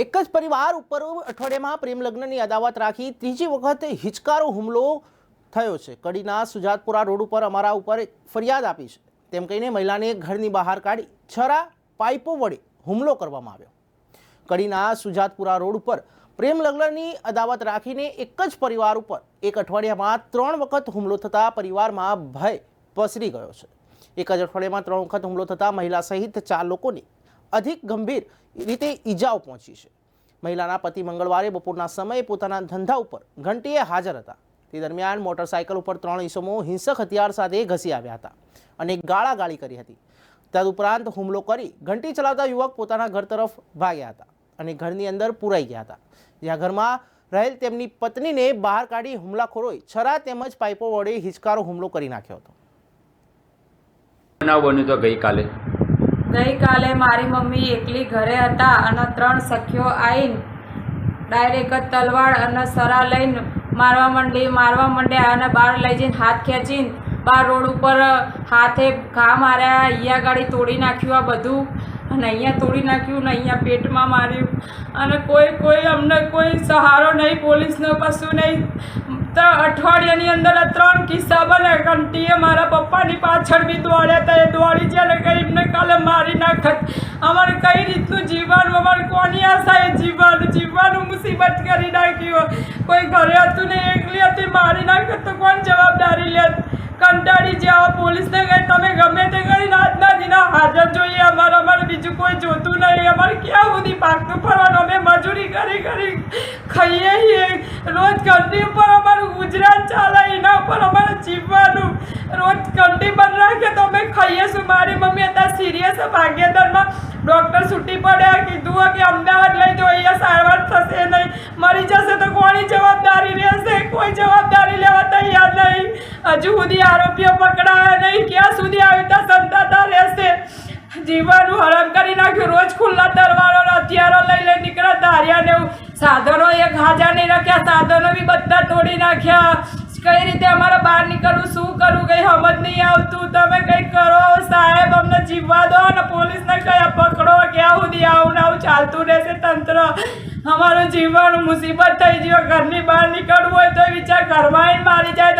એક જ પરિવાર ઉપર અઠવાડિયામાં પ્રેમ લગ્નની અદાવત રાખી ત્રીજી વખત હિચકારો હુમલો થયો છે. કડીના સુજાતપુરા રોડ ઉપર અમારા ઉપર ફરિયાદ આપી છે. તેમ કહીને મહિલાને ઘરની બહાર કાઢી છરા પાઇપો વડે હુમલો કરવામાં આવ્યો. કડીના સુજાતપુરા રોડ ઉપર પ્રેમ લગ્નની અદાવત રાખીને એક જ પરિવાર ઉપર એક અઠવાડિયામાં ત્રણ વખત હુમલો થતાં પરિવારમાં ભય પસરી ગયો છે. એક જ અઠવાડિયામાં ત્રણ વખત હુમલો થતાં મહિલા સહિત ચાર લોકોને અધિક ગંભીર રીતે ઈજાઓ પહોંચી છે. મહિલાના પતિ મંગળવારે બપોરના સમયે પોતાના ધંધા ઉપર ઘંટીએ હાજર હતા. તે દરમિયાન મોટરસાયકલ ઉપર ત્રણ ઈસમો હિંસક હથિયાર સાથે ઘસી આવ્યા હતા અને ગાળાગાળી કરી હતી. તદુપરાંત હુમલો કરી ઘંટી ચલાવતા યુવક પોતાના ઘર તરફ ભાગ્યા હતા અને ઘરની અંદર પુરાઈ ગયા હતા. જ્યાં ઘરમાં રહેલ તેમની પત્નીને બહાર કાઢી હુમલાખોરોએ છરા તેમજ પાઇપો વડે હિચકારો હુમલો કરી નાખ્યો હતો. બનાવ બન્યો તો ગઈકાલે. ગઈકાલે મારી મમ્મી એકલી ઘરે હતા અને ત્રણ સખીઓ આવીને ડાયરેક્ટ તલવાર અને સરા લઈને મારવા માંડી, મારવા માંડ્યા અને બહાર લઈ જઈને હાથ ખેંચીને બહાર રોડ ઉપર હાથે ઘા માર્યા, અહીંયા ગાડી તોડી નાખ્યું આ બધું અને અહીંયા તોડી નાખ્યું ને અહીંયા પેટમાં માર્યું. અને કોઈ કોઈ અમને કોઈ સહારો નહીં, પોલીસનો કશું નહીં. અઠવાડિયાની અંદર આ ત્રણ કિસ્સા બને. કંટીએ મારા પપ્પાની પાછળ બી દોડ્યા હતા. એ દોડી કઈ એમને કાલે મારી નાખત. અમારે કઈ રીતનું જીવન, અમારે કોની આશાએ જીવવાનું જીવવાનું મુસીબત કરી નાખ્યું. કોઈ ઘરે હતું ને એકલી હતી, મારી નાખત તો કોણ જવાબદારી લેત? કંટાળી જાઓ, પોલીસને કહે તમે ગમે તે કરીને આજના દિના હાજર જોઈએ. અમારે અમારે, બીજું કોઈ જોતું નહીં. અમારે ક્યાં સુધી પાકતું ફરવાનું? અમે મજૂરી કરી કરી ખાઈએ રોજ કંઠી ઉપર અમારું ગુજરાત ચાલે, એના ઉપર અમારે જીવવાનું. રોજ કંઠી બંધ રાખે તો અમે ખાઈએ છું મારી મમ્મી અત્યારે સિરિયસ ભાગ્યદરમાં ડૉક્ટર છૂટી પડ્યા, કીધું કે અમદાવાદ લઈ જો અહીંયા સારવાર થશે નહીં. મરી જશે તો કોની જવાબદારી રહેશે? કોઈ જવાબદારી લેવા તૈયાર નહીં. હજુ સુધી આરોપીઓ પકડાયા નહીં. ક્યાં સુધી આવી ત્યાં સંતાતા રહેશે? જીવવાનું હરામ કરી નાખ્યું. રોજ ખુલ્લા દરવાળો હથિયારો લઈ લઈ નીકળ્યા બી બધા તોડી નાખ્યા. કઈ રીતે અમારે બહાર નીકળવું, શું કરવું, કઈ સમજ નહીં આવતું. તમે કઈ કરો, સાહેબ, અમને જીવવા દો અને પોલીસને કઈ પકડો. ક્યાં સુધી આવું ને આવું ચાલતું રહેશે તંત્ર? અમારું જીવવાનું મુસીબત થઈ ગયો. ઘરની બહાર નીકળવું હોય તો વિચાર ઘરમાં મારી જાય.